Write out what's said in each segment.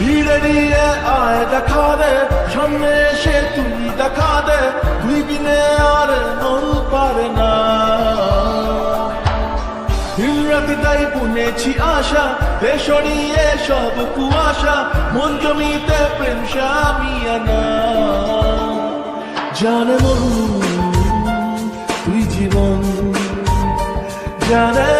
ভিড়ে নিয়ে আয় দেখা দে, সামনে এসে তুই দেখা দে তুই বিনে আর মন পারে না। দিন তাই বুনেছি আশা দেশরিয়ে সব কুয়াশা, মন জমিতে প্রেম সামিয়ানা জানে মন তুই জীবন, জানে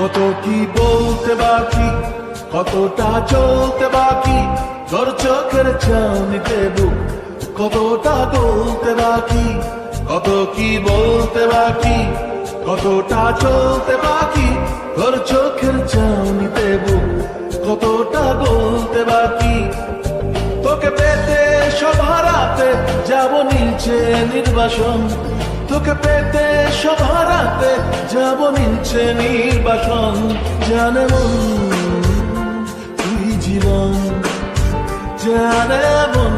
কত কি বলতে বাকি? কতটা চলতে বাকি? তোর চোখের চাউনিতে বুক কতটা বলতে বাকি? কত কি বলতে বাকি? কতটা চলতে বাকি? তোর চোখের চাউনিতে বুক কতটা বলতে বাকি? তোকে পেতে সব হারাতে যাব নিচে নির্বাসন। তোকে পেতে সভারাতে যাব নিচে নির্বাসন জানে মন তুই জীবন জানে মন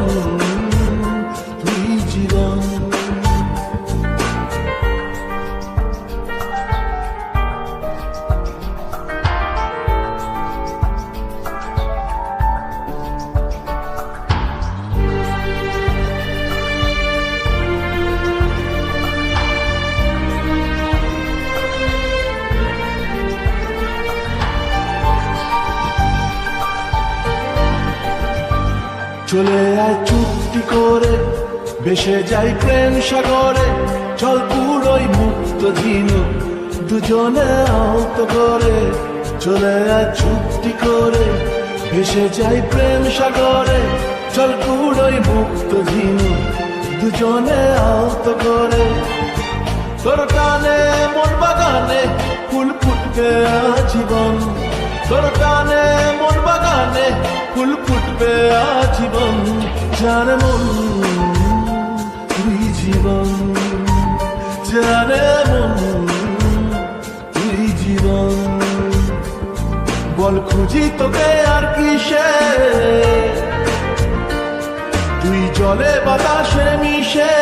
তুই জীবন। চলে আয় চুক্তি করে বেসে যাই প্রেম সাগরে, চল পুরোই মুক্ত ঝিনু দুজনে আহত করে। চলে আয় চুক্তি করে, ভেসে যাই প্রেম সাগরে, চল পুরোই মুক্ত ঝিনু দুজনে আহত করে। তোর টানে মন বাগানে ফুল ফুটবে আজীবন ফুল ফুটবে আজীবন জানে মন তুই জীবন জানে মন তুই জীবন। বল, খুঁজি তোকে আর কিসে? তুই জলে বাতাসে মিশে।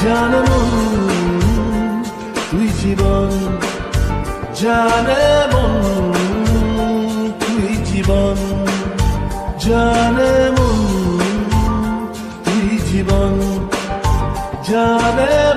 জানে তুই জীবন জানে মন জানে